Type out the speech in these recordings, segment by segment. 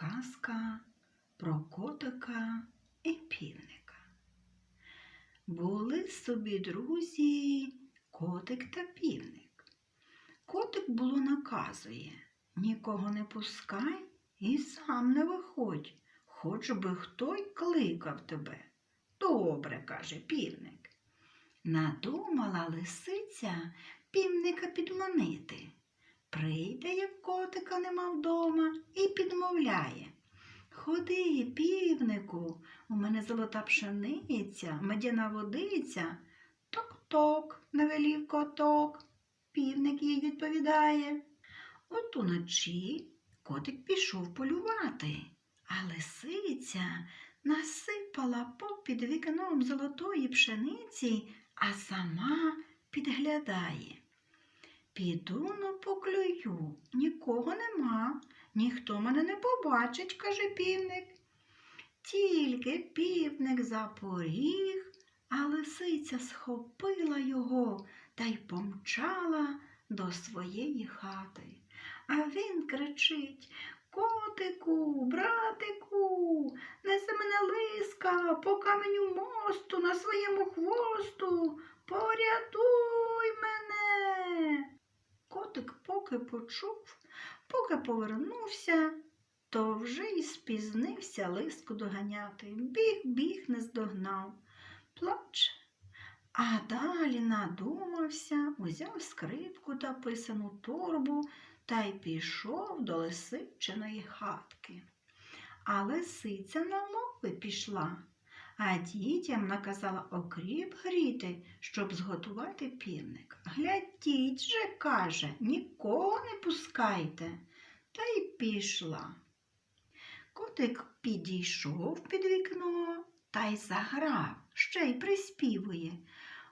Казка про котика і півника. Були собі друзі котик та півник. Котик було наказує нікого не пускай і сам не виходь, хоч би хто й кликав тебе. Добре, каже півник. Надумала лисиця півника підманити. Прийде, як котика нема вдома, і підмовляє. Ходи, півнику, у мене золота пшениця, медяна водиця. Ток-ток, навелів коток. Півник їй відповідає. От уночі котик пішов полювати, а лисиця насипала попід вікном золотої пшениці, а сама підглядає. Піду но поклюю, нікого нема, ніхто мене не побачить, каже півник. Тільки півник запоріг, а лисиця схопила його та й помчала до своєї хати. А він кричить Котику, братику, несе мене лиска по каменю мосту на своєму хвосту. Порятуй мене. Котик поки почув, поки повернувся, то вже й спізнився лиску доганяти. Біг, біг, не здогнав. Плаче. А далі надумався, узяв скрипку та писану торбу та й пішов до лисичиної хатки. А лисиця на лови пішла, а дітям наказала окріп гріти, щоб зготувати півник. Глядіть же, каже, нікого не пускайте. Та й пішла. Котик підійшов під вікно та й заграв, ще й приспівує.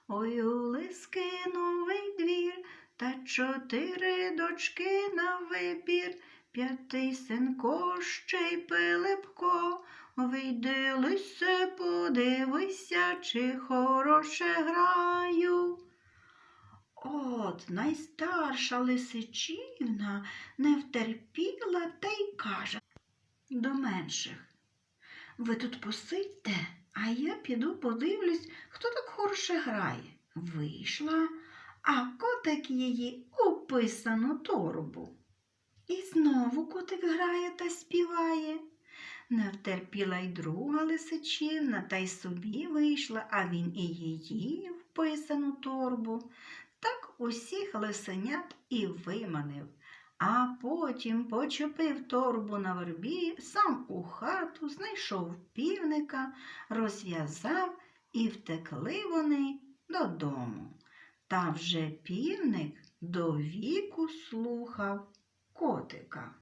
Ой, у лиски новий двір, та чотири дочки на вибір, п'ятий синко, ще й Пилипко. Вийди, лисе, подивися, чи хороше граю. От найстарша лисичівна не втерпіла та й каже до менших. Ви тут посидьте, а я піду подивлюсь, хто так хороше грає. Вийшла, а котик її у писану торбу. І знову котик грає та співає. Не втерпіла й друга лисичівна, та й собі вийшла, а він і її в писану торбу. Так усіх лисенят і виманив, а потім почепив торбу на вербі, сам у хату, знайшов півника, розв'язав і втекли вони додому. Та вже півник до віку слухав котика.